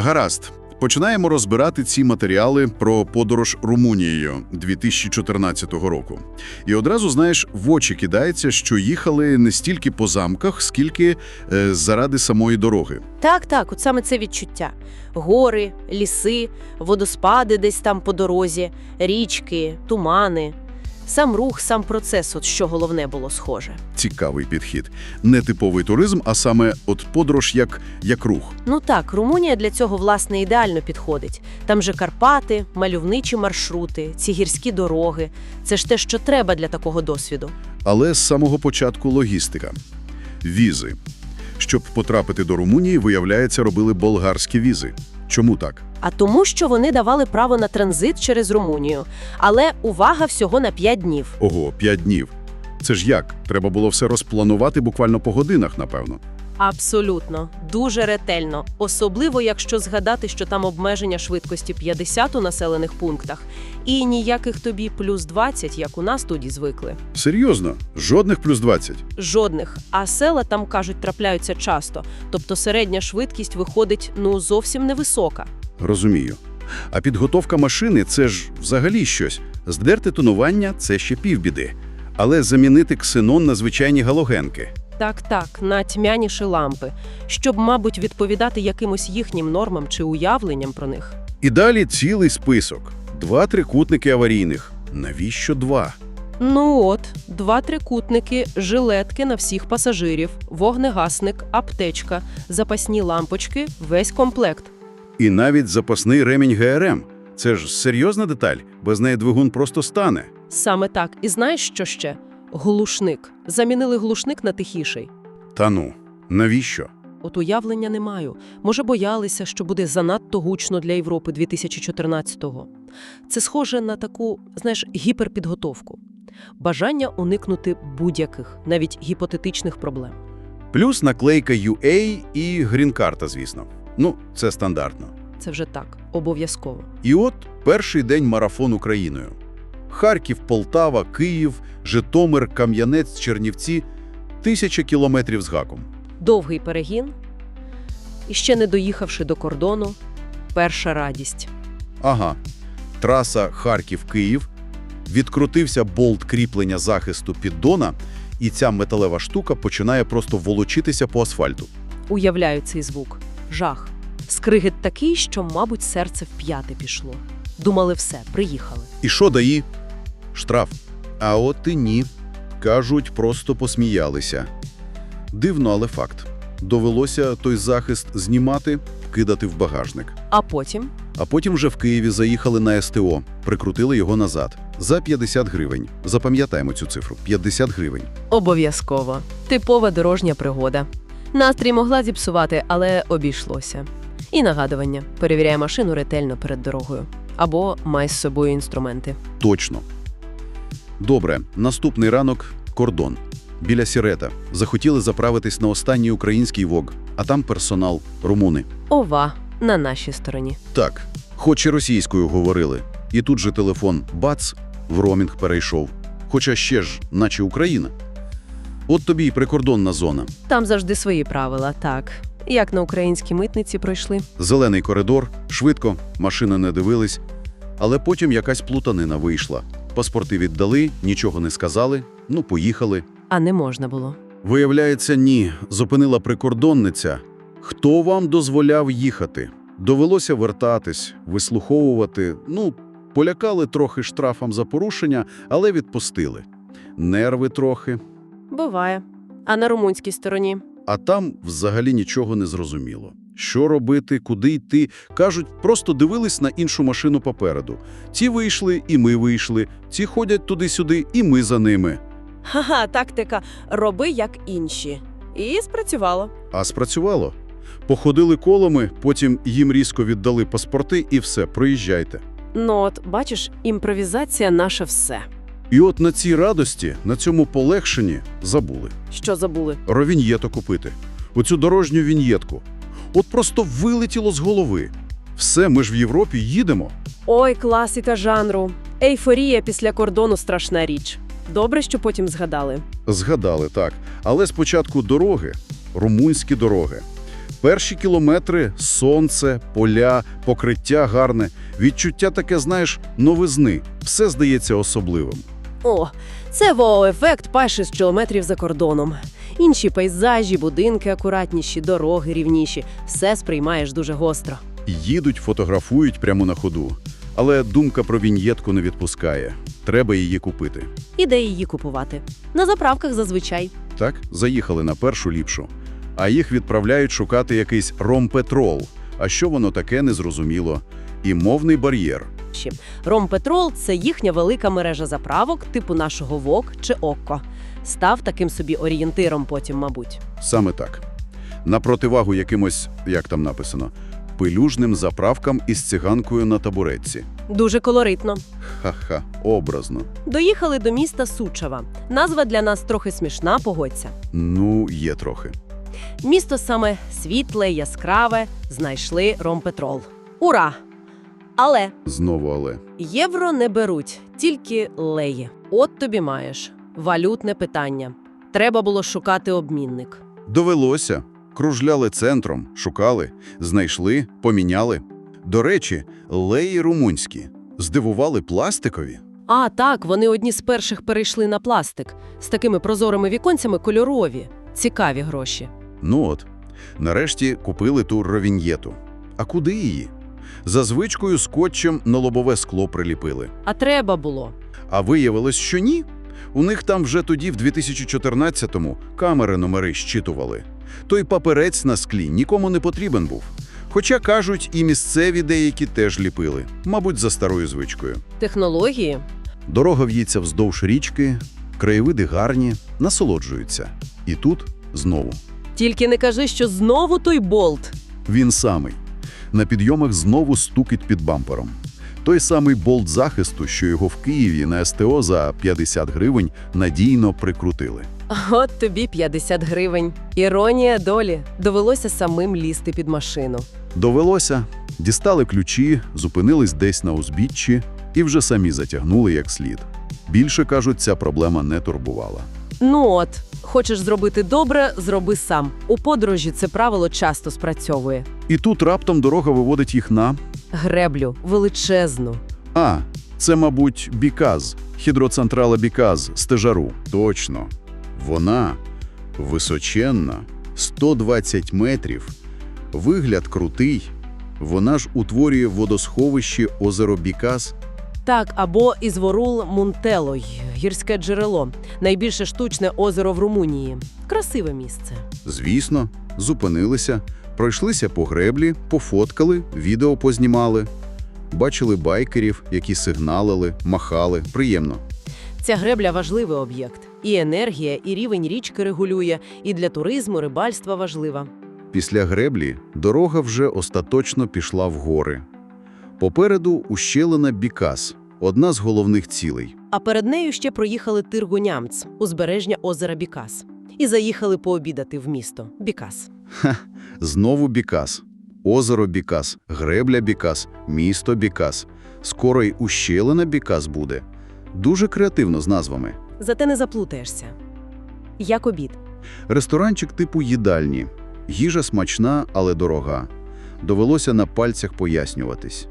Гаразд. Починаємо розбирати ці матеріали про подорож Румунією 2014 року. І одразу, знаєш, в очі кидається, що їхали не стільки по замках, скільки е, заради самої дороги. Так, так, от саме це відчуття. Гори, ліси, водоспади десь там по дорозі, річки, тумани. Сам рух, сам процес, от що головне було схоже. Цікавий підхід. Не типовий туризм, а саме от подорож як, як рух. Ну так, Румунія для цього, власне, ідеально підходить. Там же Карпати, мальовничі маршрути, ці гірські дороги. Це ж те, що треба для такого досвіду. Але з самого початку логістика. Візи. Щоб потрапити до Румунії, виявляється, робили болгарські візи. Чому так? А тому, що вони давали право на транзит через Румунію. Але увага всього на 5 днів. Ого, п'ять днів. Це ж як? Треба було все розпланувати буквально по годинах, напевно. Абсолютно, дуже ретельно. Особливо, якщо згадати, що там обмеження швидкості 50 у населених пунктах, і ніяких тобі плюс 20, як у нас тоді звикли. Серйозно? Жодних плюс 20? Жодних. А села там кажуть трапляються часто. Тобто середня швидкість виходить ну зовсім невисока. Розумію. А підготовка машини – це ж взагалі щось. Здерти тонування – це ще півбіди. Але замінити ксенон на звичайні галогенки. Так, так, на тьмяніші лампи, щоб, мабуть, відповідати якимось їхнім нормам чи уявленням про них. І далі цілий список. Два трикутники аварійних. Навіщо два? Ну от, два трикутники, жилетки на всіх пасажирів, вогнегасник, аптечка, запасні лампочки, весь комплект. І навіть запасний ремінь ГРМ. Це ж серйозна деталь, без неї двигун просто стане. Саме так. І знаєш, що ще? Глушник. Замінили глушник на тихіший. Та ну, навіщо? От уявлення не маю. Може, боялися, що буде занадто гучно для Європи 2014-го. Це схоже на таку, знаєш, гіперпідготовку. Бажання уникнути будь-яких, навіть гіпотетичних проблем. Плюс наклейка UA і грін-карта, звісно. Ну, це стандартно. Це вже так, обов'язково. І от перший день марафон Україною. Харків, Полтава, Київ, Житомир, Кам'янець, Чернівці – тисяча кілометрів з гаком. Довгий перегін. І ще не доїхавши до кордону, перша радість. Ага. Траса Харків-Київ. Відкрутився болт кріплення захисту піддона, і ця металева штука починає просто волочитися по асфальту. Уявляю цей звук. Жах. Скригіт такий, що, мабуть, серце в п'яти пішло. Думали, все, приїхали. І що даї? Штраф. А от і ні. Кажуть, просто посміялися. Дивно, але факт. Довелося той захист знімати, вкидати в багажник. А потім А потім вже в Києві заїхали на СТО, прикрутили його назад. За 50 гривень. Запам'ятаємо цю цифру. 50 гривень. обов'язково. Типова дорожня пригода. Настрій могла зіпсувати, але обійшлося. І нагадування: перевіряй машину ретельно перед дорогою. Або май з собою інструменти. Точно. Добре, наступний ранок – кордон. Біля Сірета. Захотіли заправитись на останній український ВОГ, а там персонал – румуни. Ова на нашій стороні. Так, хоч і російською говорили. І тут же телефон бац, в ромінг перейшов. Хоча ще ж, наче Україна. От тобі й прикордонна зона. Там завжди свої правила, так. Як на українській митниці пройшли. Зелений коридор, швидко, машини не дивились. Але потім якась плутанина вийшла. Паспорти віддали, нічого не сказали, ну, поїхали. А не можна було. Виявляється, ні, зупинила прикордонниця. Хто вам дозволяв їхати? Довелося вертатись, вислуховувати. Ну, полякали трохи штрафом за порушення, але відпустили. Нерви трохи. Буває. А на румунській стороні. А там взагалі нічого не зрозуміло. Що робити, куди йти? Кажуть, просто дивились на іншу машину попереду. Ці вийшли, і ми вийшли. Ці ходять туди-сюди, і ми за ними. Ха-ха, тактика роби як інші. І спрацювало. А спрацювало. Походили колами, потім їм різко віддали паспорти і все, проїжджайте. Ну от, бачиш, імпровізація наше все. І от на цій радості, на цьому полегшенні забули. Що забули? Ровіньєту купити. Оцю дорожню віньєтку. От просто вилетіло з голови. Все, ми ж в Європі їдемо. Ой, класика жанру. Ейфорія після кордону страшна річ. Добре, що потім згадали. Згадали, так. Але спочатку дороги, румунські дороги. Перші кілометри – сонце, поля, покриття гарне. Відчуття таке, знаєш, новизни. Все здається особливим. О, це вау-ефект перших кілометрів за кордоном. Інші пейзажі, будинки акуратніші, дороги рівніші. Все сприймаєш дуже гостро. Їдуть, фотографують прямо на ходу. Але думка про віньєтку не відпускає. Треба її купити. І де її купувати? На заправках зазвичай. Так, заїхали на першу ліпшу. А їх відправляють шукати якийсь ромпетрол. А що воно таке, незрозуміло. І мовний бар'єр. Ромпетрол – це їхня велика мережа заправок, типу нашого ВОК чи ОККО. Став таким собі орієнтиром потім, мабуть. Саме так. На противагу якимось, як там написано, пилюжним заправкам із циганкою на табуретці. Дуже колоритно. Ха-ха, образно. Доїхали до міста Сучава. Назва для нас трохи смішна, погодься. Ну, є трохи. Місто саме світле, яскраве, знайшли ромпетрол. Ура! Але Знову але. євро не беруть, тільки леї. От тобі маєш. Валютне питання. Треба було шукати обмінник. Довелося. Кружляли центром, шукали, знайшли, поміняли. До речі, леї румунські. Здивували пластикові. А, так, вони одні з перших перейшли на пластик. З такими прозорими віконцями кольорові. Цікаві гроші. Ну от, нарешті купили ту ровіньєту. А куди її? За звичкою скотчем на лобове скло приліпили. А треба було. А виявилось, що ні. У них там вже тоді, в 2014-му, камери номери щитували. Той паперець на склі нікому не потрібен був. Хоча, кажуть, і місцеві деякі теж ліпили, мабуть, за старою звичкою. Технології Дорога в'ється вздовж річки, краєвиди гарні, насолоджуються. І тут знову. Тільки не кажи, що знову той болт. Він самий. На підйомах знову стукіт під бампером. Той самий болт захисту, що його в Києві на СТО за 50 гривень надійно прикрутили. От тобі 50 гривень. Іронія долі. Довелося самим лізти під машину. Довелося, дістали ключі, зупинились десь на узбіччі і вже самі затягнули як слід. Більше, кажуть, ця проблема не турбувала. Ну от, хочеш зробити добре, зроби сам. У подорожі це правило часто спрацьовує. І тут раптом дорога виводить їх на Греблю величезну. А, це, мабуть, Біказ, хідроцентрала Біказ, стежару. Точно. Вона височенна, 120 метрів. Вигляд крутий. Вона ж утворює водосховище озеро Біказ. Так, або Ізворул Мунтело, й- гірське джерело, найбільше штучне озеро в Румунії. Красиве місце. Звісно, зупинилися, пройшлися по греблі, пофоткали, відео познімали. Бачили байкерів, які сигналили, махали. Приємно. Ця гребля важливий об'єкт. І енергія, і рівень річки регулює, і для туризму, рибальства важлива. Після греблі дорога вже остаточно пішла в гори. Попереду ущелина Бікас, одна з головних цілей. А перед нею ще проїхали Тиргунямц, узбережжя озера Бікас. І заїхали пообідати в місто Бікас. Знову Бікас. Озеро Бікас, гребля Бікас, місто Бікас. Скоро й ущелина Бікас буде. Дуже креативно з назвами. Зате не заплутаєшся. Як обід. Ресторанчик типу їдальні. Їжа смачна, але дорога. Довелося на пальцях пояснюватись.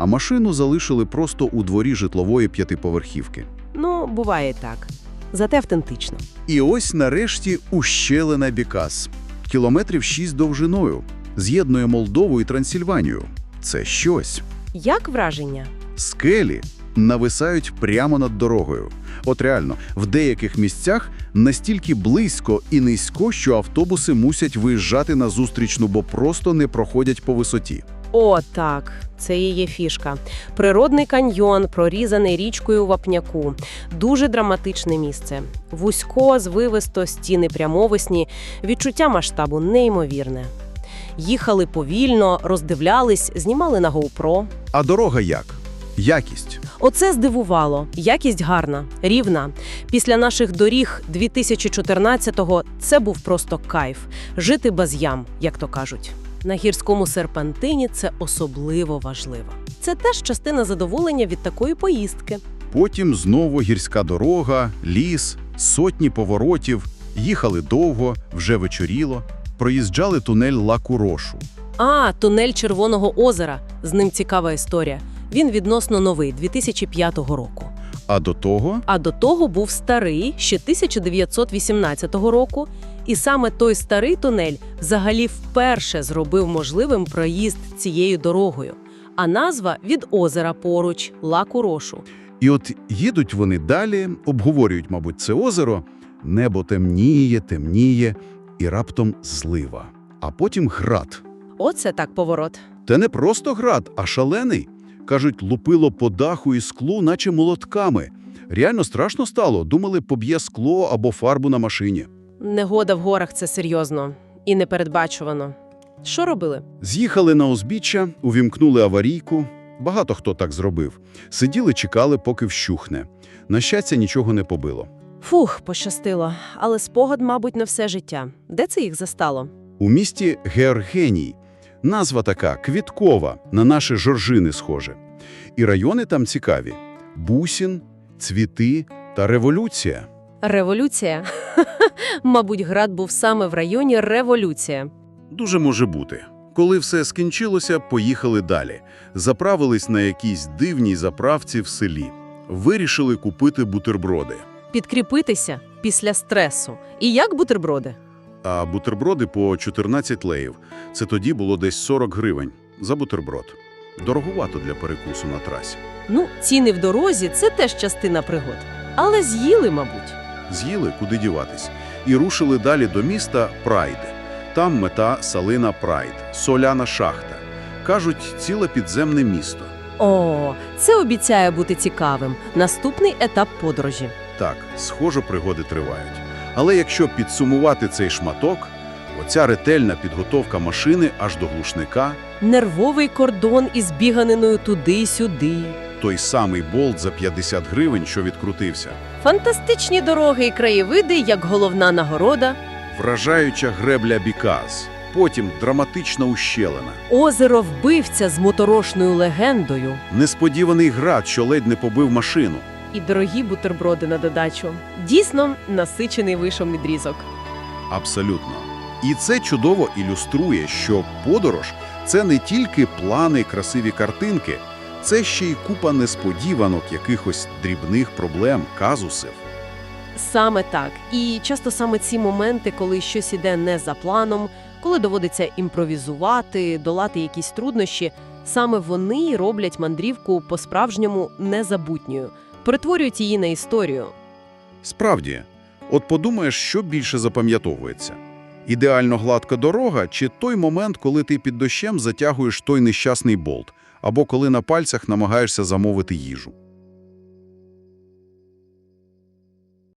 А машину залишили просто у дворі житлової п'ятиповерхівки. Ну, буває так. Зате автентично. І ось нарешті ущелина Бікас. Кілометрів шість довжиною. З'єднує Молдову і Трансильванію. Це щось. Як враження? Скелі нависають прямо над дорогою. От реально, в деяких місцях настільки близько і низько, що автобуси мусять виїжджати на зустрічну, бо просто не проходять по висоті. О, так, це і є фішка. Природний каньйон, прорізаний річкою вапняку. Дуже драматичне місце. Вузько, звивисто, стіни прямовисні, відчуття масштабу неймовірне. Їхали повільно, роздивлялись, знімали на GoPro. А дорога як? Якість. Оце здивувало. Якість гарна, рівна. Після наших доріг 2014-го це був просто кайф. Жити без ям, як то кажуть. На гірському серпантині це особливо важливо. Це теж частина задоволення від такої поїздки. Потім знову гірська дорога, ліс, сотні поворотів. Їхали довго, вже вечоріло. проїжджали тунель Ла-Курошу. А, тунель Червоного озера. З ним цікава історія. Він відносно новий, 2005 року. А до того А до того був старий, ще 1918 року. І саме той старий тунель взагалі вперше зробив можливим проїзд цією дорогою. А назва від озера поруч Ла-Курошу. І от їдуть вони далі, обговорюють, мабуть, це озеро. Небо темніє, темніє, і раптом злива. А потім град. Оце так поворот. Та не просто град, а шалений. Кажуть, лупило по даху і склу, наче молотками. Реально страшно стало. Думали, поб'є скло або фарбу на машині. Негода в горах це серйозно і непередбачувано. Що робили? З'їхали на узбіччя, увімкнули аварійку. Багато хто так зробив. Сиділи, чекали, поки вщухне. На щастя, нічого не побило. Фух, пощастило. Але спогад, мабуть, на все життя. Де це їх застало? У місті Георгеній. Назва така квіткова, на наші жоржини схоже. І райони там цікаві: Бусін, Цвіти та Революція. Революція. Мабуть, град був саме в районі Революція. Дуже може бути. Коли все скінчилося, поїхали далі. Заправились на якійсь дивній заправці в селі. Вирішили купити бутерброди. Підкріпитися після стресу. І як бутерброди? А бутерброди по 14 леїв. Це тоді було десь 40 гривень за бутерброд. Дороговато для перекусу на трасі. Ну, ціни в дорозі це теж частина пригод. Але з'їли, мабуть. З'їли, куди діватись. І рушили далі до міста Прайд. Там мета Салина Прайд, соляна шахта. Кажуть, ціле підземне місто. О, це обіцяє бути цікавим. Наступний етап подорожі. Так, схоже, пригоди тривають. Але якщо підсумувати цей шматок, оця ретельна підготовка машини аж до глушника, Нервовий кордон із біганиною туди й сюди. Той самий болт за 50 гривень, що відкрутився, Фантастичні дороги і краєвиди, як головна нагорода. вражаюча гребля Біказ, потім драматична ущелина, Озеро вбивця з моторошною легендою. несподіваний град, що ледь не побив машину. І дорогі бутерброди на додачу. Дійсно, насичений вийшов відрізок. Абсолютно. І це чудово ілюструє, що подорож – це не тільки плани, красиві картинки, це ще й купа несподіванок, якихось дрібних проблем, казусів. Саме так. І часто саме ці моменти, коли щось іде не за планом, коли доводиться імпровізувати, долати якісь труднощі, саме вони роблять мандрівку по-справжньому незабутньою, перетворюють її на історію. Справді, от подумаєш, що більше запам'ятовується. Ідеально гладка дорога чи той момент, коли ти під дощем затягуєш той нещасний болт, або коли на пальцях намагаєшся замовити їжу.